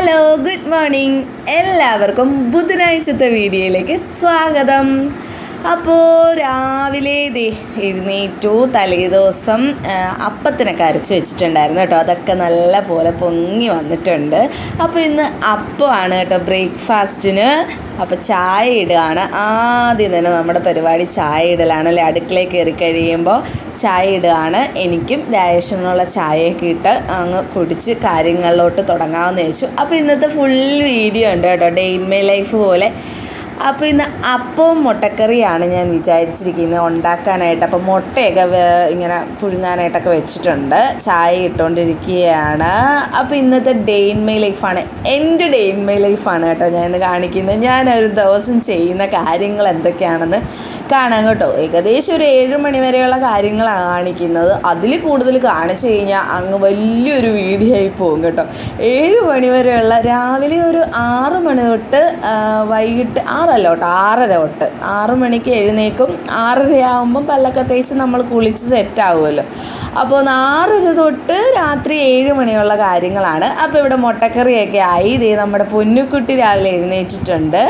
Hello good morning എല്ലാവർക്കും ബുധനാഴ്ചത്തെ വീഡിയോയിലേക്ക് സ്വാഗതം. അപ്പോൾ രാവിലെ ദേ എഴുന്നേറ്റു. തലേദിവസം അപ്പത്തിനൊക്കെ അരച്ച് വെച്ചിട്ടുണ്ടായിരുന്നു കേട്ടോ. അതൊക്കെ നല്ല പോലെ പൊങ്ങി വന്നിട്ടുണ്ട്. അപ്പോൾ ഇന്ന് അപ്പമാണ് കേട്ടോ ബ്രേക്ക്ഫാസ്റ്റിന്. അപ്പോൾ ചായ ഇടുകയാണ്. ആദ്യം തന്നെ നമ്മുടെ പരിപാടി ചായ ഇടലാണ് അല്ലെ? അടുക്കളയിൽ കയറി കഴിയുമ്പോൾ ചായ ഇടുകയാണ്. എനിക്കും രാജേഷനുള്ള ചായയൊക്കെ ഇട്ട് അങ്ങ് കുടിച്ച് കാര്യങ്ങളിലോട്ട് തുടങ്ങാമെന്ന് ചോദിച്ചു അപ്പോൾ ഇന്നത്തെ ഫുൾ വീഡിയോ ഉണ്ട് കേട്ടോ. ഡേ ഇൻ മൈ ലൈഫ് പോലെ അപ്പോൾ ഇന്ന് അപ്പവും മുട്ടക്കറിയാണ് ഞാൻ വിചാരിച്ചിരിക്കുന്നത് ഉണ്ടാക്കാനായിട്ട്. അപ്പോൾ മുട്ടയൊക്കെ ഇങ്ങനെ പുഴുങ്ങാനായിട്ടൊക്കെ വെച്ചിട്ടുണ്ട്. ചായ ഇട്ടുകൊണ്ടിരിക്കുകയാണ് അപ്പോൾ ഇന്നത്തെ ഡേ ഇൻ മൈ ലൈഫാണ്. എന്റെ ഡേ ഇൻ മൈ ലൈഫാണ് കേട്ടോ ഞാൻ ഇന്ന് കാണിക്കുന്നത്. ഞാൻ ഒരു ദിവസം ചെയ്യുന്ന കാര്യങ്ങൾ എന്തൊക്കെയാണെന്ന് കാണാൻ കേട്ടോ. ഏകദേശം ഒരു ഏഴ് മണി വരെയുള്ള കാര്യങ്ങളാണ് കാണിക്കുന്നത്. അതിൽ കൂടുതൽ കാണിച്ചു കഴിഞ്ഞാൽ അങ്ങ് വലിയൊരു വീഡിയോ ആയി പോകും കേട്ടോ. ഏഴ് മണി വരെയുള്ള രാവിലെ ഒരു ആറ് മണി തൊട്ട് വൈകിട്ട് വൈകിട്ട് ആറല്ല കേട്ടോ ആറര തൊട്ട്. ആറ് മണിക്ക് എഴുന്നേക്കും. ആറര ആകുമ്പം പല്ലൊക്കെ തേച്ച് നമ്മൾ കുളിച്ച് സെറ്റ് ആവുമല്ലോ. അപ്പോൾ ആറര തൊട്ട് രാത്രി ഏഴ് മണിയുള്ള കാര്യങ്ങളാണ്. അപ്പോൾ ഇവിടെ മുട്ടക്കറിയൊക്കെ ആയി. ഇതേ നമ്മുടെ പൊന്നുക്കുട്ടി രാവിലെ എഴുന്നേറ്റിട്ടുണ്ട്.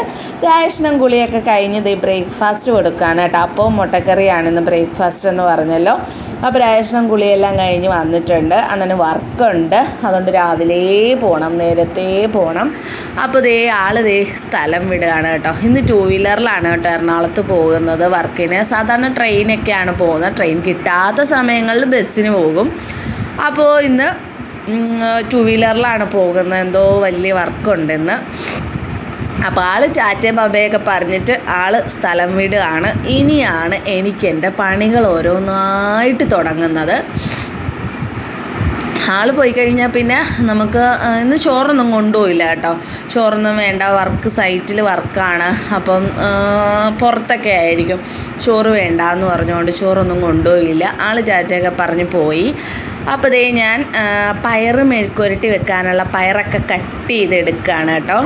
രാഷണം കുളിയൊക്കെ കഴിഞ്ഞ് ഇതേ ബ്രേക്ക്ഫാസ്റ്റ് കൊടുക്കുകയാണ് കേട്ടോ. അപ്പോൾ മുട്ടക്കറിയാണ് ഇന്ന് ബ്രേക്ക്ഫാസ്റ്റ് എന്ന് പറഞ്ഞല്ലോ. അപ്പോൾ രാഷണം കുളിയെല്ലാം കഴിഞ്ഞ് വന്നിട്ടുണ്ട്. അണ്ണന് വർക്കുണ്ട്. അതുകൊണ്ട് രാവിലെ പോകണം നേരത്തെ പോകണം അപ്പോൾ ദേ ആൾ ദേ സ്ഥലം വിടുകയാണ് കേട്ടോ. ഇന്ന് ടൂ വീലറിലാണ് കേട്ടോ എറണാകുളത്ത് പോകുന്നത് വർക്കിന്. സാധാരണ ട്രെയിനൊക്കെയാണ് പോകുന്നത്. ട്രെയിൻ കിട്ടാത്ത സമയങ്ങളിൽ ബസ്സിന് പോകും. അപ്പോൾ ഇന്ന് ടൂ വീലറിലാണ് പോകുന്നത്. എന്തോ വലിയ വർക്കുണ്ട് ഇന്ന് അപ്പോൾ ആൾ ടാറ്റേ ബബയൊക്കെ പറഞ്ഞിട്ട് ആൾ സ്ഥലം വിടുകയാണ്. ഇനിയാണ് എനിക്ക് എന്റെ പണികൾ ഓരോന്നായിട്ട് തുടങ്ങുന്നത്. ആൾ പോയി കഴിഞ്ഞാൽ പിന്നെ നമുക്ക് ഇന്ന് ചോറൊന്നും കൊണ്ടുപോയില്ല കേട്ടോ. ചോറൊന്നും വേണ്ട വർക്ക് സൈറ്റിൽ വർക്കാണ്. അപ്പം പുറത്തൊക്കെ ആയിരിക്കും. ചോറ് വേണ്ട എന്ന് പറഞ്ഞുകൊണ്ട് ചോറൊന്നും കൊണ്ടുപോയില്ല. ആൾ ചാറ്റൊക്കെ പറഞ്ഞ് പോയി. അപ്പോൾ ദേ ഞാൻ പയർ മെഴുക്കുരട്ടി വെക്കാനുള്ള പയറൊക്കെ കട്ട് ചെയ്തെടുക്കുകയാണ് കേട്ടോ.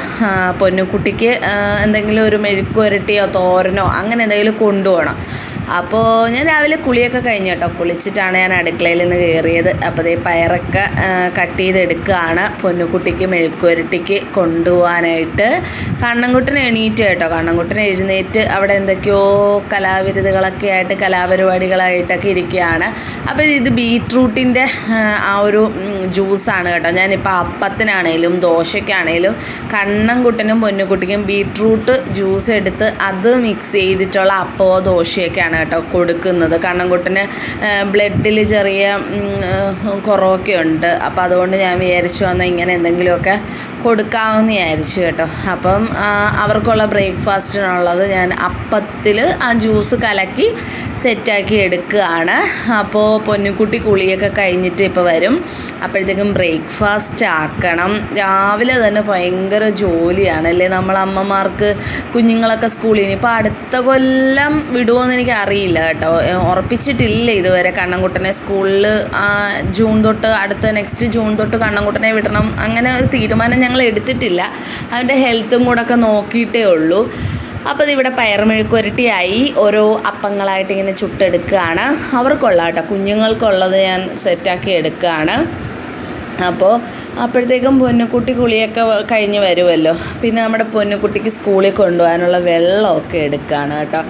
പൊന്നുക്കുട്ടിക്ക് എന്തെങ്കിലും ഒരു മെഴുക്കുരട്ടിയോ തോരനോ അങ്ങനെ എന്തെങ്കിലും കൊണ്ടുപോകണം അപ്പോൾ ഞാൻ രാവിലെ കുളിയൊക്കെ കഴിഞ്ഞു കേട്ടോ. കുളിച്ചിട്ടാണ് ഞാൻ അടുക്കളയിൽ നിന്ന് കയറിയത് അപ്പോൾ ഈ പയറൊക്കെ കട്ട് ചെയ്തെടുക്കുകയാണ്. പൊന്നുകുട്ടിക്ക് മെഴുക്കുവരട്ടിക്ക് കൊണ്ടുപോകാനായിട്ട്. കണ്ണൻകുട്ടൻ എണീറ്റ് കേട്ടോ. കണ്ണൻകുട്ടൻ എഴുന്നേറ്റ് അവിടെ എന്തൊക്കെയോ കലാവിരുതുകളൊക്കെ ആയിട്ട് കലാപരിപാടികളായിട്ടൊക്കെ ഇരിക്കുകയാണ്. അപ്പോൾ ഇത് ബീട്രൂട്ടിന്റെ ആ ഒരു ജ്യൂസാണ് കേട്ടോ. ഞാനിപ്പോൾ അപ്പത്തിനാണേലും ദോശയ്ക്കാണേലും കണ്ണൻകുട്ടനും പൊന്നുകുട്ടിക്കും ബീട്രൂട്ട് ജ്യൂസ് എടുത്ത് അത് മിക്സ് ചെയ്തിട്ടുള്ള അപ്പോ ദോശയൊക്കെയാണ് കേട്ടോ കൊടുക്കുന്നത്. കണ്ണൻകുട്ടന് ബ്ലഡിൽ ചെറിയ കുറവൊക്കെ ഉണ്ട്. അപ്പോൾ അതുകൊണ്ട് ഞാൻ വിചാരിച്ചു വന്നാൽ ഇങ്ങനെ എന്തെങ്കിലുമൊക്കെ കൊടുക്കാമെന്ന് വിചാരിച്ചു കേട്ടോ. അപ്പം അവർക്കുള്ള ബ്രേക്ക്ഫാസ്റ്റിനുള്ളത് ഞാൻ അപ്പത്തിൽ ആ ജ്യൂസ് കലക്കി സെറ്റാക്കി എടുക്കുകയാണ്. അപ്പോൾ പൊന്നുകുട്ടി കുളിയൊക്കെ കഴിഞ്ഞിട്ട് ഇപ്പോൾ വരും. അപ്പോഴത്തേക്കും ബ്രേക്ക്ഫാസ്റ്റ് ആക്കണം. രാവിലെ തന്നെ ഭയങ്കര ജോലിയാണ്. അല്ലേ? നമ്മൾ അമ്മമാർക്ക് കുഞ്ഞുങ്ങളൊക്കെ സ്കൂളിൽ നിന്ന് ഇപ്പോൾ അടുത്ത കൊല്ലം വിടുമോയെന്ന് എനിക്ക് അറിയില്ല കേട്ടോ. ഉറപ്പിച്ചിട്ടില്ല ഇതുവരെ കണ്ണൻകുട്ടനെ സ്കൂളിൽ ജൂൺ തൊട്ട് അടുത്ത നെക്സ്റ്റ് ജൂൺ തൊട്ട് കണ്ണൻകുട്ടനെ വിടണം. അങ്ങനെ ഒരു തീരുമാനം ഞങ്ങൾ എടുത്തിട്ടില്ല. അവന്റെ ഹെൽത്തും കൂടെ ഒക്കെ നോക്കിയിട്ടേ ഉള്ളൂ. അപ്പോൾ ഇതിവിടെ പയറുമെഴുക്കുരട്ടിയായി ഓരോ അപ്പങ്ങളായിട്ട് ഇങ്ങനെ ചുട്ടെടുക്കുകയാണ്. അവർക്കുള്ള കേട്ടോ കുഞ്ഞുങ്ങൾക്കുള്ളത് ഞാൻ സെറ്റാക്കി എടുക്കുകയാണ്. അപ്പോൾ അപ്പോഴത്തേക്കും പൊന്നുകുട്ടി കുളിയൊക്കെ കഴിഞ്ഞ് വരുമല്ലോ പിന്നെ നമ്മുടെ പൊന്നുകുട്ടിക്ക് സ്കൂളിൽ കൊണ്ടുപോകാനുള്ള വെള്ളമൊക്കെ എടുക്കുകയാണ് കേട്ടോ.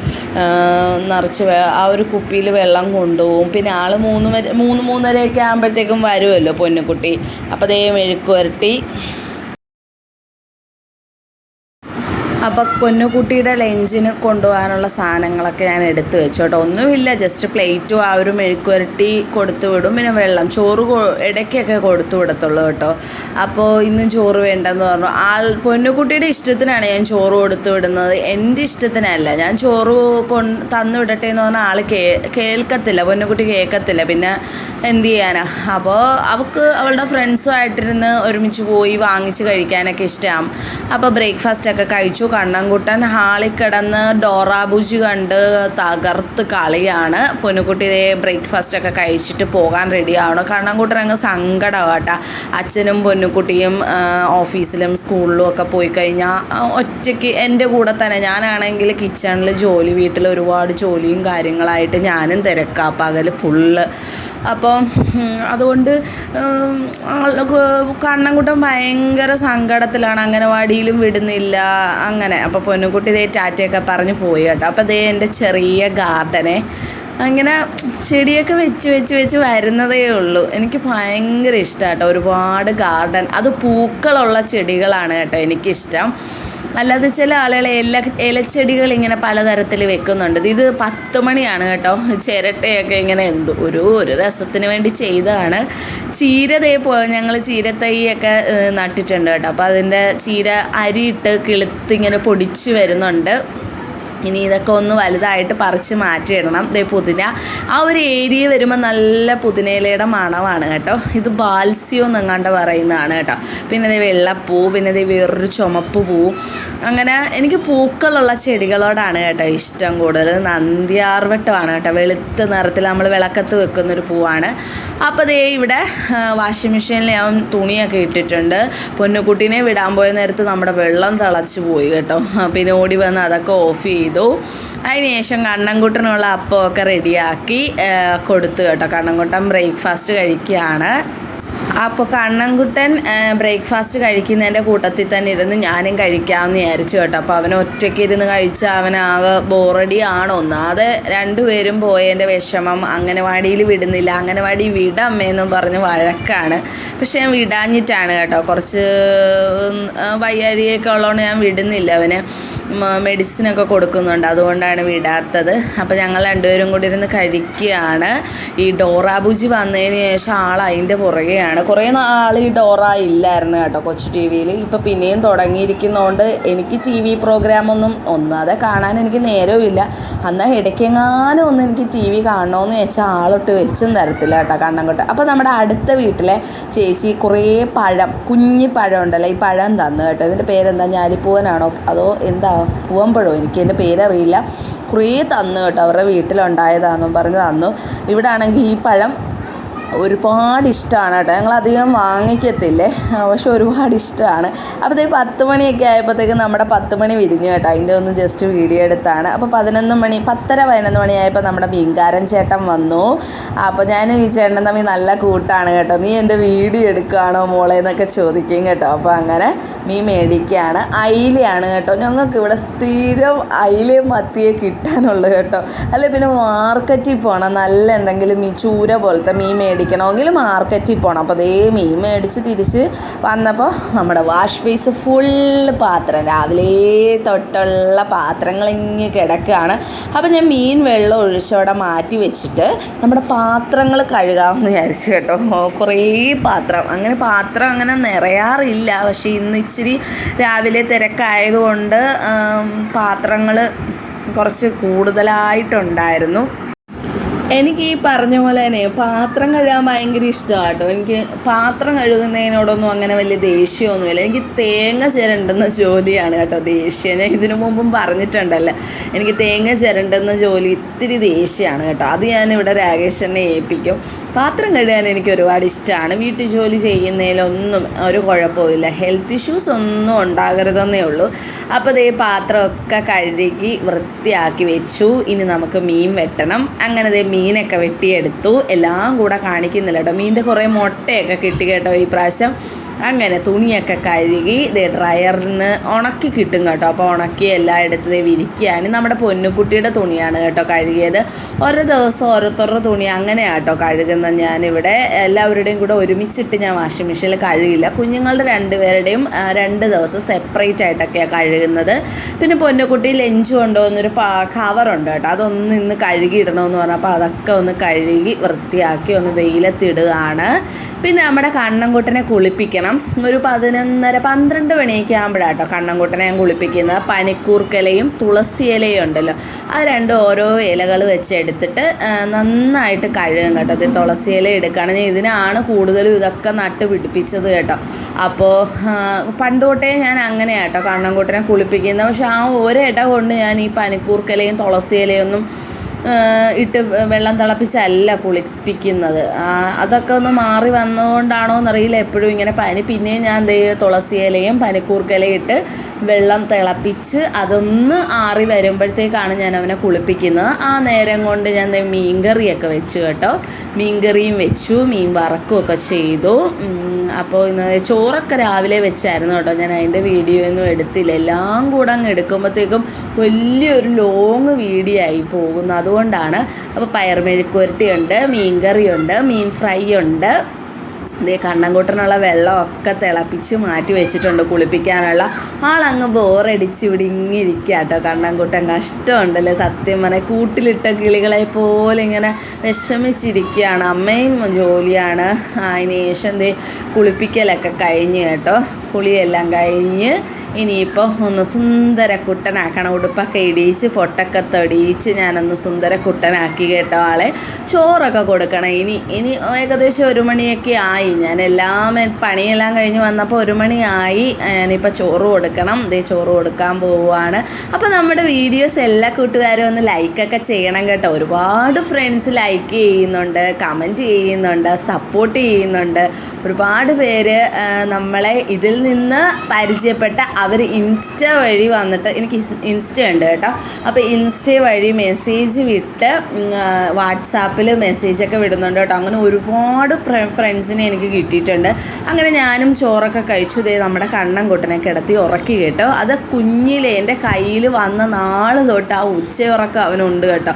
നിറച്ച് ആ ഒരു കുപ്പിയിൽ വെള്ളം കൊണ്ടുപോകും. പിന്നെ ആൾ മൂന്ന് മൂന്ന് മൂന്നരയൊക്കെ ആകുമ്പോഴത്തേക്കും വരുമല്ലോ പൊന്നുകുട്ടി. അപ്പോൾ ദേ മെഴുക്ക് അപ്പോൾ പൊന്നുകുട്ടിയുടെ ലഞ്ചിന് കൊണ്ടുപോകാനുള്ള സാധനങ്ങളൊക്കെ ഞാൻ എടുത്തു വെച്ചു കേട്ടോ. ഒന്നുമില്ല ജസ്റ്റ് പ്ലേറ്റും ആ ഒരു മെഴുക്കുരട്ടി കൊടുത്തു വിടും. പിന്നെ വെള്ളം ചോറ് ഇടയ്ക്കൊക്കെ കൊടുത്തു വിടത്തുള്ളൂ കേട്ടോ. അപ്പോൾ ഇന്നും ചോറ് വേണ്ടെന്ന് പറഞ്ഞു. ആൾ പൊന്നുകുട്ടിയുടെ ഇഷ്ടത്തിനാണ് ഞാൻ ചോറ് കൊടുത്തു വിടുന്നത്. എന്റെ ഇഷ്ടത്തിനല്ല. ഞാൻ ചോറ് കൊണ്ട് തന്നു വിടട്ടെ എന്ന് പറഞ്ഞാൽ ആൾ കേ കേൾക്കത്തില്ല. പൊന്നുകുട്ടി കേൾക്കത്തില്ല. പിന്നെ എന്ത് ചെയ്യാനാ? അപ്പോൾ അവൾക്ക് അവളുടെ ഫ്രണ്ട്സുമായിട്ടിരുന്ന് ഒരുമിച്ച് പോയി വാങ്ങിച്ച് കഴിക്കാനൊക്കെ ഇഷ്ടമാണ് അപ്പോൾ ബ്രേക്ക്ഫാസ്റ്റ് ഒക്കെ കഴിച്ചു. കണ്ണൻകുട്ടൻ ഹാളിൽ കിടന്ന് ഡോറാബുജി കണ്ട് തകർത്ത് കളിയാണ്. പൊന്നുകുട്ടി ഇതേ ബ്രേക്ക്ഫാസ്റ്റ് ഒക്കെ കഴിച്ചിട്ട് പോകാൻ റെഡിയാണ് കണ്ണൻകുട്ടൻ അങ്ങ് സങ്കടമാട്ടാ അച്ഛനും പൊന്നുകുട്ടിയും ഓഫീസിലും സ്കൂളിലും ഒക്കെ പോയി കഴിഞ്ഞാൽ ഒറ്റയ്ക്ക് എന്റെ കൂടെ തന്നെ. ഞാനാണെങ്കിൽ കിച്ചണിൽ ജോലി വീട്ടിൽ ഒരുപാട് ജോലിയും കാര്യങ്ങളായിട്ട് ഞാനും തിരക്കാ. പകൽ ഫുള്ള് അപ്പോൾ അതുകൊണ്ട് കണ്ണൻകുട്ടൻ ഭയങ്കര സങ്കടത്തിലാണ് അംഗനവാടിയിലും വിടുന്നില്ല അങ്ങനെ. അപ്പോൾ പൊന്നുകുട്ടി ദേ ടാറ്റയൊക്കെ പറഞ്ഞ് പോയി കേട്ടോ. അപ്പോൾ ദേ എന്റെ ചെറിയ ഗാർഡനെ. അങ്ങനെ ചെടിയൊക്കെ വെച്ച് വെച്ച് വെച്ച് വരുന്നതേ ഉള്ളൂ. എനിക്ക് ഭയങ്കര ഇഷ്ടമാണ് കേട്ടോ. ഒരുപാട് ഗാർഡൻ. അത് പൂക്കളുള്ള ചെടികളാണ് കേട്ടോ എനിക്കിഷ്ടം. അല്ലാതെ ചില ആളുകൾ ഇല ഇലച്ചെടികൾ ഇങ്ങനെ പലതരത്തിൽ വെക്കുന്നുണ്ട്. ഇത് പത്ത് മണിയാണ് കേട്ടോ. ചിരട്ടയൊക്കെ ഇങ്ങനെ എന്ത് ഒരു ഒരു രസത്തിന് വേണ്ടി ചെയ്തതാണ്. ചീര പോ ഞങ്ങൾ ചീരത്തൈയൊക്കെ നട്ടിട്ടുണ്ട് കേട്ടോ. അപ്പോൾ അതിന്റെ ചീര അരിയിട്ട് കിളുത്തിങ്ങനെ പൊടിച്ച് വരുന്നുണ്ട്. ഇനി ഇതൊക്കെ ഒന്ന് വലുതായിട്ട് പറിച്ച് മാറ്റിയിടണം. ദേ പുതിന. ആ ഒരു ഏരിയ വരുമ്പോൾ നല്ല പുതിനയിലയുടെ മണമാണ് കേട്ടോ. ഇത് ബാൽസ്യം എന്നെങ്ങാണ്ട് പറയുന്നതാണ് കേട്ടോ. പിന്നെ ദേ വെള്ളപ്പൂ പിന്നെ ദേ വേറൊരു ചുമപ്പ് പൂ. അങ്ങനെ എനിക്ക് പൂക്കളുള്ള ചെടികളോടാണ് കേട്ടോ ഇഷ്ടം കൂടുതൽ. നന്ദിയാർവട്ടമാണ് കേട്ടോ. വെളുത്ത നിറത്തിൽ നമ്മൾ വിളക്കത്ത് വെക്കുന്നൊരു പൂവാണ്. അപ്പോൾ ദേ ഇവിടെ വാഷിംഗ് മെഷീനിൽ ഞാൻ തുണിയൊക്കെ ഇട്ടിട്ടുണ്ട്. പൊന്നുകുട്ടീനെ വിടാൻ പോയ നേരത്ത് നമ്മുടെ വെള്ളം തിളച്ച് പോയി കേട്ടോ. പിന്നെ ഓടി വന്ന് അതൊക്കെ ഓഫ് ചെയ്തു. അതിനുശേഷം കണ്ണൻകുട്ടനുള്ള അപ്പമൊക്കെ റെഡിയാക്കി കൊടുത്തു കേട്ടോ. കണ്ണൻകുട്ടൻ ബ്രേക്ക്ഫാസ്റ്റ് കഴിക്കുകയാണ്. അപ്പോൾ കണ്ണൻകുട്ടൻ ബ്രേക്ക്ഫാസ്റ്റ് കഴിക്കുന്നതിന്റെ കൂട്ടത്തിൽ തന്നെ ഇരുന്ന് ഞാനും കഴിക്കാമെന്ന് വിചാരിച്ചു കേട്ടോ. അപ്പോൾ അവൻ ഒറ്റയ്ക്ക് ഇരുന്ന് കഴിച്ച് അവനാകെ ബോറടി ആണോ? ഒന്നാതെ രണ്ടുപേരും പോയതിന്റെ വിഷമം അംഗനവാടിയിൽ വിടുന്നില്ല അംഗനവാടി വിടമ്മയെന്നും പറഞ്ഞ് വഴക്കാണ്. പക്ഷെ ഞാൻ വിടാഞ്ഞിട്ടാണ് കേട്ടോ. കുറച്ച് വയ്യാഴിയൊക്കെ ഉള്ളതുകൊണ്ട് ഞാൻ വിടുന്നില്ല അവന്. മെഡിസിനൊക്കെ കൊടുക്കുന്നുണ്ട്. അതുകൊണ്ടാണ് വിടാത്തത്. അപ്പോൾ ഞങ്ങൾ രണ്ടുപേരും കൂടി ഇരുന്ന് കഴിക്കുകയാണ്. ഈ ഡോറാബുജി വന്നതിന് ശേഷം ആൾ അതിന്റെ പുറകെയാണ്. കുറേ നാൾ ഈ ഡോറ ഇല്ലായിരുന്നു കേട്ടോ കൊച്ചു ടി വിയിൽ. ഇപ്പോൾ പിന്നെയും തുടങ്ങിയിരിക്കുന്നതുകൊണ്ട് എനിക്ക് ടി വി പ്രോഗ്രാമൊന്നും ഒന്നാതെ കാണാൻ എനിക്ക് നേരവുമില്ല എന്നാൽ ഇടയ്ക്കെങ്ങാനും ഒന്ന് എനിക്ക് ടി വി കാണണമെന്ന് വെച്ചാൽ ആളൊട്ട് വെച്ചും തരത്തില്ല കേട്ടോ കണ്ണൻകൊട്ട അപ്പോൾ നമ്മുടെ അടുത്ത വീട്ടിലെ ചേച്ചി കുറേ പഴം കുഞ്ഞി പഴം ഉണ്ടല്ലോ ഈ പഴം തന്നു കേട്ടോ. ഇതിന്റെ പേരെന്താ? ഞാലിപ്പൂവനാണോ? അതോ എന്താ പൂവമ്പഴോ എനിക്ക് എന്റെ പേരറിയില്ല. കുറേ തന്നു കേട്ടോ അവരുടെ വീട്ടിലുണ്ടായതാണെന്നും പറഞ്ഞ് തന്നു. ഇവിടെ ആണെങ്കിൽ ഈ പഴം ഒരുപാട് ഇഷ്ടമാണ് കേട്ടോ. ഞങ്ങൾ അധികം വാങ്ങിക്കത്തില്ലേ? പക്ഷെ ഒരുപാട് ഇഷ്ടമാണ്. അപ്പോൾ ഈ പത്ത് മണിയൊക്കെ ആയപ്പോഴത്തേക്കും നമ്മുടെ പത്ത് മണി വിരിഞ്ഞു കേട്ടോ. അതിന്റെ ഒന്ന് ജസ്റ്റ് വീഡിയോ എടുത്താണ്. അപ്പോൾ പതിനൊന്ന് മണി പത്തര പതിനൊന്ന് മണിയായപ്പോൾ നമ്മുടെ മീൻകാരൻ ചേട്ടൻ വന്നു. അപ്പോൾ ഞാൻ ഈ ചേട്ടൻ തമ്മിൽ നല്ല കൂട്ടാണ് കേട്ടോ. നീ എന്റെ വീഡിയോ എടുക്കുകയാണോ മോളെ? എന്നൊക്കെ ചോദിക്കും കേട്ടോ. അപ്പോൾ അങ്ങനെ മീൻ മേടിക്കുകയാണ്. അയിലയാണ് കേട്ടോ. ഞങ്ങൾക്ക് ഇവിടെ സ്ഥിരം അയിലയും മത്തിയെ കിട്ടാനുള്ളൂ കേട്ടോ. അല്ലെ? പിന്നെ മാർക്കറ്റിൽ പോകണം. നല്ല എന്തെങ്കിലും ഈ ചൂര പോലത്തെ മീൻ മേടിക്കണമെങ്കിൽ മാർക്കറ്റിൽ പോകണം അപ്പോൾ അതേ മീൻ മേടിച്ച് തിരിച്ച് വന്നപ്പോൾ നമ്മുടെ വാഷ് ബേസ് ഫുള്ള് പാത്രം. രാവിലെ തൊട്ടുള്ള പാത്രങ്ങൾ ഇങ്ങനെ കിടക്കുകയാണ്. അപ്പോൾ ഞാൻ മീൻ വെള്ളം ഒഴിച്ചവിടെ മാറ്റി വെച്ചിട്ട് നമ്മുടെ പാത്രങ്ങൾ കഴുകാമെന്ന് വിചാരിച്ചു കേട്ടോ. കുറേ പാത്രം. അങ്ങനെ പാത്രം അങ്ങനെ നിറയാറില്ല. പക്ഷേ ഇന്ന് ഇച്ചിരി രാവിലെ തിരക്കായതുകൊണ്ട് പാത്രങ്ങൾ കുറച്ച് കൂടുതലായിട്ടുണ്ടായിരുന്നു. എനിക്ക് ഈ പറഞ്ഞ പോലെ തന്നെ പാത്രം കഴുകാൻ ഭയങ്കര ഇഷ്ടമാണ് കേട്ടോ എനിക്ക് പാത്രം കഴുകുന്നതിനോടൊന്നും അങ്ങനെ വലിയ ദേഷ്യമൊന്നുമില്ല. എനിക്ക് തേങ്ങ ചിരണ്ടുന്ന ജോലിയാണ് കേട്ടോ ദേഷ്യം. ഞാൻ ഇതിനു മുമ്പും പറഞ്ഞിട്ടുണ്ടല്ലോ. എനിക്ക് തേങ്ങ ചിരണ്ടുന്ന ജോലി ഇത്തിരി ദേഷ്യമാണ് കേട്ടോ. അത് ഞാൻ ഇവിടെ രാകേഷനെ ഏൽപ്പിക്കും. പാത്രം കഴുകാൻ എനിക്ക് ഒരുപാട് ഇഷ്ടമാണ് വീട്ടു ജോലി ചെയ്യുന്നതിലൊന്നും ഒരു കുഴപ്പമില്ല ഹെൽത്ത് ഇഷ്യൂസ് ഒന്നും ഉണ്ടാകരുതെന്നേ ഉള്ളൂ. അപ്പോൾ ദേ പാത്രമൊക്കെ കഴുകി വൃത്തിയാക്കി വെച്ചു. ഇനി നമുക്ക് മീൻ വെട്ടണം. അങ്ങനെ ദേ മീനൊക്കെ വെട്ടിയെടുത്തു. എല്ലാം കൂടെ കാണിക്കുന്നില്ല കേട്ടോ. മീനിന്റെ കുറേ മുട്ടയൊക്കെ കിട്ടി കേട്ടോ ഈ പ്രാവശ്യം. അങ്ങനെ തുണിയൊക്കെ കഴുകി ദേ ഡ്രയറിൽ നിന്ന് ഉണക്കി കിട്ടും കേട്ടോ. അപ്പോൾ ഉണക്കി എല്ലായിടത്തും വിരിക്കുകയാണ് നമ്മുടെ പൊന്നുകുട്ടിയുടെ തുണിയാണ് കേട്ടോ കഴുകിയത്. ഓരോ ദിവസം ഓരോരുത്തരുടെ തുണി അങ്ങനെയാണ് കേട്ടോ കഴുകുന്നത് ഞാനിവിടെ എല്ലാവരുടെയും കൂടെ ഒരുമിച്ചിട്ട് ഞാൻ വാഷിംഗ് മെഷീനിൽ കഴുകില്ല. കുഞ്ഞുങ്ങളുടെ രണ്ടുപേരുടെയും രണ്ട് ദിവസം സെപ്പറേറ്റ് ആയിട്ടൊക്കെയാണ് കഴുകുന്നത്. പിന്നെ പൊന്നുകുട്ടി ലഞ്ച് കൊണ്ടുവന്നൊരു പാ കവറുണ്ട് കേട്ടോ. അതൊന്ന് ഇന്ന് കഴുകിയിടണമെന്ന് പറഞ്ഞപ്പോൾ അതൊക്കെ ഒന്ന് കഴുകി വൃത്തിയാക്കി ഒന്ന് വെയിലത്തിടുകയാണ്. പിന്നെ നമ്മുടെ കണ്ണൻകുട്ടനെ കുളിപ്പിക്കണം ഒരു പതിനൊന്നര പന്ത്രണ്ട് മണിയൊക്കെ ആകുമ്പോഴാട്ടോ കേട്ടോ കണ്ണൻകുട്ടനെ ഞാൻ കുളിപ്പിക്കുന്നത്. പനിക്കൂർക്കലയും തുളസി ഇലയും ഉണ്ടല്ലോ. അത് രണ്ടും ഓരോ ഇലകൾ വെച്ച് എടുത്തിട്ട് നന്നായിട്ട് കഴുകും കേട്ടോ. ഇത് തുളസി ഇല എടുക്കുകയാണെങ്കിൽ ഇതിനാണ് കൂടുതലും ഇതൊക്കെ നട്ട് പിടിപ്പിച്ചത് കേട്ടോ. അപ്പോൾ പണ്ടുകൊട്ടേ ഞാൻ അങ്ങനെയാട്ടോ കേട്ടോ കുളിപ്പിക്കുന്നത്. പക്ഷെ ആ ഒരിട കൊണ്ട് ഞാൻ ഈ പനിക്കൂർക്കലയും തുളസി ഇലയൊന്നും ഇട്ട് വെള്ളം തിളപ്പിച്ചല്ല കുളിപ്പിക്കുന്നത് അതൊക്കെ ഒന്ന് മാറി വന്നതുകൊണ്ടാണോ എന്നറിയില്ല. എപ്പോഴും ഇങ്ങനെ പനി. പിന്നെയും ഞാൻ എന്ത് ദേ തുളസി ഇലയും പനിക്കൂർക്കലയും ഇട്ട് വെള്ളം തിളപ്പിച്ച് അതൊന്ന് ആറി വരുമ്പോഴത്തേക്കാണ് ഞാൻ അവനെ കുളിപ്പിക്കുന്നത്. ആ നേരം കൊണ്ട് ഞാൻ മീൻകറിയൊക്കെ വെച്ചു കേട്ടോ. മീൻകറിയും വെച്ചു മീൻ വറക്കുമൊക്കെ ചെയ്തു. അപ്പോൾ ഇന്ന് ചോറൊക്കെ രാവിലെ വെച്ചായിരുന്നു കേട്ടോ. ഞാൻ അതിന്റെ വീഡിയോ ഒന്നും എടുത്തില്ല. എല്ലാം കൂടെ അങ്ങ് എടുക്കുമ്പോഴത്തേക്കും വലിയൊരു ലോങ് വീഡിയോ ആയി പോകുന്നു. അതുകൊണ്ടാണ്. അപ്പോൾ പയർ മെഴുക്കുവരട്ടിയുണ്ട് മീൻകറിയുണ്ട് മീൻ ഫ്രൈ ഉണ്ട്. ഇതേ കണ്ണൻകുട്ടനുള്ള വെള്ളമൊക്കെ തിളപ്പിച്ച് മാറ്റി വെച്ചിട്ടുണ്ട് കുളിപ്പിക്കാനുള്ള. ആളങ്ങ് ബോറടിച്ച് ഇവിടെ ഇങ്ങിരിക്കുക കേട്ടോ കണ്ണൻകുട്ടൻ കഷ്ടമുണ്ടല്ലേ സത്യം പറഞ്ഞാൽ കൂട്ടിലിട്ട കിളികളെ പോലെ ഇങ്ങനെ വിഷമിച്ചിരിക്കുകയാണ്. അമ്മയും ജോലിയാണ്. അതിന് ശേഷം ദേ കുളിപ്പിക്കലൊക്കെ കഴിഞ്ഞ് കേട്ടോ. കുളിയെല്ലാം കഴിഞ്ഞ് ഇനിയിപ്പോൾ ഒന്ന് സുന്ദര കുട്ടനാക്കണം ഉടുപ്പൊക്കെ ഇടിയിച്ച് പൊട്ടൊക്കെ തൊടിയിച്ച് ഞാനൊന്ന് സുന്ദര കുട്ടനാക്കി കേട്ടോ ആളെ. ചോറൊക്കെ കൊടുക്കണം. ഇനി ഇനി ഏകദേശം ഒരു മണിയൊക്കെ ആയി. ഞാൻ എല്ലാം പണിയെല്ലാം കഴിഞ്ഞ് വന്നപ്പോൾ ഒരു മണിയായി. ഞാനിപ്പോൾ ചോറ് കൊടുക്കണം. ദേ ചോറ് കൊടുക്കാൻ പോവുകയാണ് അപ്പോൾ നമ്മുടെ വീഡിയോസ് എല്ലാ കൂട്ടുകാരും ഒന്ന് ലൈക്കൊക്കെ ചെയ്യണം കേട്ടോ. ഒരുപാട് ഫ്രണ്ട്സ് ലൈക്ക് ചെയ്യുന്നുണ്ട് കമന്റ് ചെയ്യുന്നുണ്ട് സപ്പോർട്ട് ചെയ്യുന്നുണ്ട്. ഒരുപാട് പേര് നമ്മളെ ഇതിൽ നിന്ന് പരിചയപ്പെട്ട അവർ ഇൻസ്റ്റ വഴി വന്നിട്ട് എനിക്ക് ഇൻസ്റ്റ ഉണ്ട് കേട്ടോ. അപ്പോൾ ഇൻസ്റ്റ വഴി മെസ്സേജ് വിട്ട് വാട്സാപ്പിൽ മെസ്സേജൊക്കെ വിടുന്നുണ്ട് കേട്ടോ. അങ്ങനെ ഒരുപാട് ഫ്രണ്ട്സിനെ എനിക്ക് കിട്ടിയിട്ടുണ്ട്. അങ്ങനെ ഞാനും ചോറൊക്കെ കഴിച്ചു. ഇതേ നമ്മുടെ കണ്ണൻ കുട്ടനെ കിടത്തി ഉറക്കി കേട്ടോ. അത് കുഞ്ഞിലെ എന്റെ കയ്യിൽ വന്ന നാൾ തൊട്ട് ആ ഉച്ചയുറക്കം അവനുണ്ട് കേട്ടോ.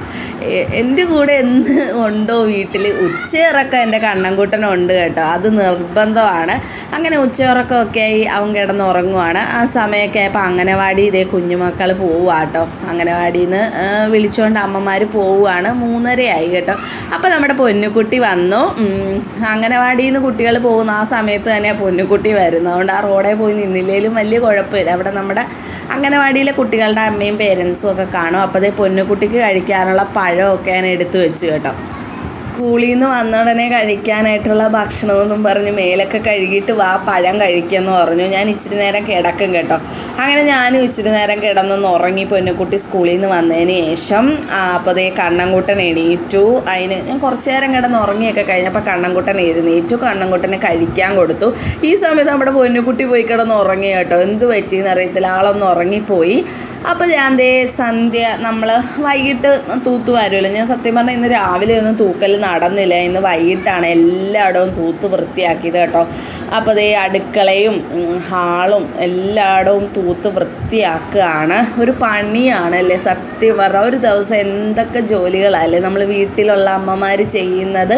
എന്റെ കൂടെ എന്ന് ഉണ്ടോ വീട്ടിൽ ഉച്ചയുറക്കം എന്റെ കണ്ണൻകുട്ടനുണ്ട് കേട്ടോ. അത് നിർബന്ധമാണ്. അങ്ങനെ ഉച്ചയുറക്കമൊക്കെ ആയി അവൻ കിടന്ന് ഉറങ്ങുവാണ്. ആ സമയമൊക്കെ ആയപ്പോൾ അംഗനവാടി ഇതേ കുഞ്ഞുമക്കൾ പോവുക കേട്ടോ അംഗനവാടിയിൽ നിന്ന് വിളിച്ചുകൊണ്ട് അമ്മമാർ പോവുകയാണ് മൂന്നരയായി കേട്ടോ. അപ്പോൾ നമ്മുടെ പൊന്നുകുട്ടി വന്നു. അംഗനവാടിയിൽ നിന്ന് കുട്ടികൾ പോകുന്ന ആ സമയത്ത് തന്നെ പൊന്നുകുട്ടി വരുന്നു. അതുകൊണ്ട് ആ റോഡേ പോയി നിന്നില്ലേലും വലിയ കുഴപ്പമില്ല. അവിടെ നമ്മുടെ അംഗനവാടിയിലെ കുട്ടികളുടെ അമ്മയും പേരൻസും ഒക്കെ കാണും. അപ്പോൾ അതേ പൊന്നുകുട്ടിക്ക് കഴിക്കാനുള്ള പഴമൊക്കെ ഞാൻ എടുത്തു വെച്ചു കേട്ടോ. സ്കൂളിൽ നിന്ന് വന്ന ഉടനെ കഴിക്കാനായിട്ടുള്ള ഭക്ഷണമെന്നും പറഞ്ഞ് മേലൊക്കെ കഴുകിയിട്ട് വാ പഴം കഴിക്കുമെന്ന് പറഞ്ഞു. ഞാൻ ഇച്ചിരി നേരം കിടക്കും കേട്ടോ. അങ്ങനെ ഞാനും ഇച്ചിരി നേരം കിടന്നൊന്ന് ഉറങ്ങി പൊന്നുകുട്ടി സ്കൂളിൽ നിന്ന് വന്നതിന് ശേഷം അപ്പോൾ അതേ കണ്ണൻകുട്ടൻ എണീറ്റു. അതിന് ഞാൻ കുറച്ച് നേരം കിടന്ന് ഉറങ്ങിയൊക്കെ കഴിഞ്ഞപ്പോൾ കണ്ണൻകുട്ടൻ എഴുന്നേറ്റു. കണ്ണൻകുട്ടന് കഴിക്കാൻ കൊടുത്തു. ഈ സമയത്ത് നമ്മുടെ പൊന്നുകുട്ടി പോയി കിടന്ന് ഉറങ്ങി കേട്ടോ. എന്ത് പറ്റിയെന്ന് അറിയത്തില്ല. ആളൊന്ന് ഉറങ്ങിപ്പോയി. അപ്പോൾ ഞാൻ ദേ സന്ധ്യ നമ്മൾ വൈകിട്ട് തൂത്ത് വരുമല്ലോ ഞാൻ സത്യം പറഞ്ഞാൽ ഇന്ന് രാവിലെ ഒന്നും തൂക്കൽ നടന്നില്ല. ഇന്ന് വൈകിട്ടാണ് എല്ലായിടവും തൂത്ത് വൃത്തിയാക്കിയത് കേട്ടോ. അപ്പോൾ ദേ അടുക്കളയും ഹാളും എല്ലായിടവും തൂത്ത് വൃത്തിയാക്കുകയാണ്. ഒരു പണിയാണല്ലേ സത്യം പറഞ്ഞാൽ ഒരു ദിവസം എന്തൊക്കെ ജോലികളല്ലേ നമ്മൾ വീട്ടിലുള്ള അമ്മമാർ ചെയ്യുന്നത്.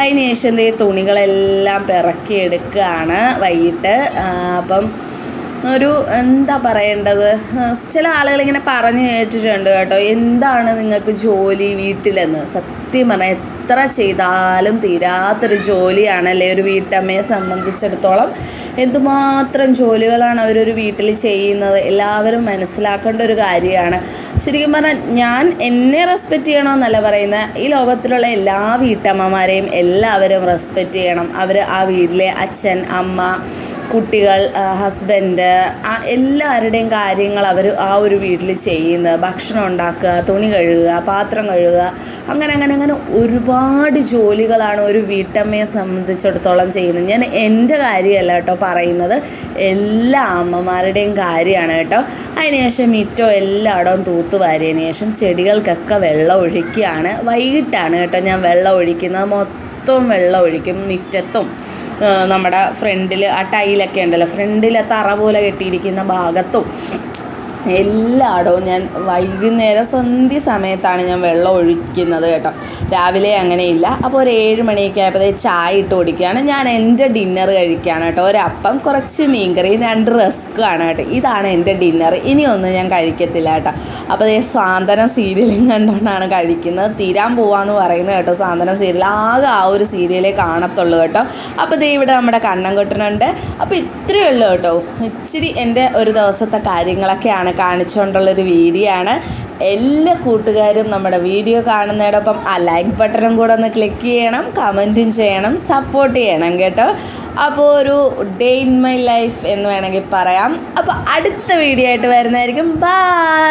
അതിന് ശേഷം ദേ തുണികളെല്ലാം പിറക്കിയെടുക്കുകയാണ് വൈകിട്ട്. അപ്പം ഒരു എന്താ പറയേണ്ടത്? ചില ആളുകൾ ഇങ്ങനെ പറഞ്ഞു കേട്ടിട്ടുണ്ട് കേട്ടോ. എന്താണ് നിങ്ങൾക്ക് ജോലി വീട്ടിലെന്ന്? സത്യം പറഞ്ഞാൽ എത്ര ചെയ്താലും തീരാത്തൊരു ജോലിയാണല്ലേ ഒരു വീട്ടമ്മയെ സംബന്ധിച്ചിടത്തോളം എന്തുമാത്രം ജോലികളാണ് അവരൊരു വീട്ടിൽ ചെയ്യുന്നത്? എല്ലാവരും മനസ്സിലാക്കേണ്ട ഒരു കാര്യമാണ്. ശരിക്കും പറഞ്ഞാൽ ഞാൻ എന്നെ റെസ്പെക്റ്റ് ചെയ്യണമെന്നല്ല പറയുന്നത്. ഈ ലോകത്തിലുള്ള എല്ലാ വീട്ടമ്മമാരെയും എല്ലാവരും റെസ്പെക്റ്റ് ചെയ്യണം. അവർ ആ വീട്ടിലെ അച്ഛൻ അമ്മ കുട്ടികൾ ഹസ്ബൻഡ് എല്ലാവരുടെയും കാര്യങ്ങൾ അവർ ആ ഒരു വീട്ടിൽ ചെയ്യുന്നത് ഭക്ഷണം ഉണ്ടാക്കുക തുണി കഴുകുക പാത്രം കഴുകുക അങ്ങനെ അങ്ങനെ അങ്ങനെ ഒരുപാട് ജോലികളാണ് ഒരു വീട്ടമ്മയെ സംബന്ധിച്ചിടത്തോളം ചെയ്യുന്നത്. ഞാൻ എന്റെ കാര്യമല്ല കേട്ടോ പറയുന്നത്. എല്ലാ അമ്മമാരുടെയും കാര്യമാണ് കേട്ടോ. അതിനുശേഷം മിറ്റോ എല്ലായിടവും തൂത്ത് വാരിയതിന് ശേഷം ചെടികൾക്കൊക്കെ വെള്ളം ഒഴിക്കുകയാണ്. വൈകിട്ടാണ് കേട്ടോ ഞാൻ വെള്ളം ഒഴിക്കുന്നത്. മൊത്തം വെള്ളം ഒഴിക്കും മുറ്റത്തും. നമ്മുടെ ഫ്രണ്ടിൽ ആ ടൈലൊക്കെ ഉണ്ടല്ലോ. ഫ്രണ്ടിലെ തറ പോലെ കെട്ടിയിരിക്കുന്ന ഭാഗത്തും എല്ലായിടവും ഞാൻ വൈകുന്നേരം സന്ധ്യ സമയത്താണ് ഞാൻ വെള്ളം ഒഴിക്കുന്നത് കേട്ടോ. രാവിലെ അങ്ങനെയില്ല അപ്പോൾ ഒരു ഏഴ് മണിയൊക്കെ ആയപ്പോൾ ചായ ഇട്ട് കുടിക്കുകയാണ്. ഞാൻ എന്റെ ഡിന്നർ കഴിക്കുകയാണ് കേട്ടോ. ഒരപ്പം കുറച്ച് മീൻകറി രണ്ട് റസ്ക്കാണ് കേട്ടോ. ഇതാണ് എന്റെ ഡിന്നർ ഇനിയൊന്നും ഞാൻ കഴിക്കത്തില്ല കേട്ടോ. അപ്പോൾ അതേ സാന്ത്വനം സീരിയലും കണ്ടുകൊണ്ടാണ് കഴിക്കുന്നത്. തീരാൻ പോവാന്ന് പറയുന്നത് കേട്ടോ സാന്ത്വനം സീരിയൽ. ആകെ ആ ഒരു സീരിയലേ കാണത്തുള്ളൂ കേട്ടോ. അപ്പോൾ ദേ ഇവിടെ നമ്മുടെ കണ്ണൻകുട്ടനുണ്ട് അപ്പോൾ ഇത്രയേ ഉള്ളൂ കേട്ടോ. ഇച്ചിരി എന്റെ ഒരു ദിവസത്തെ കാര്യങ്ങളൊക്കെയാണ് കാണിച്ചുകൊണ്ടുള്ളൊരു വീഡിയോ ആണ് എല്ലാ കൂട്ടുകാരും നമ്മുടെ വീഡിയോ കാണുന്നതോടൊപ്പം ആ ലൈക്ക് ബട്ടണും കൂടെ ഒന്ന് ക്ലിക്ക് ചെയ്യണം കമന്റും ചെയ്യണം സപ്പോർട്ട് ചെയ്യണം കേട്ടോ. അപ്പോൾ ഒരു ഡേ ഇൻ മൈ ലൈഫ് എന്ന് വേണമെങ്കിൽ പറയാം. അപ്പോൾ അടുത്ത വീഡിയോ ആയിട്ട് വരുന്നതായിരിക്കും. ബൈ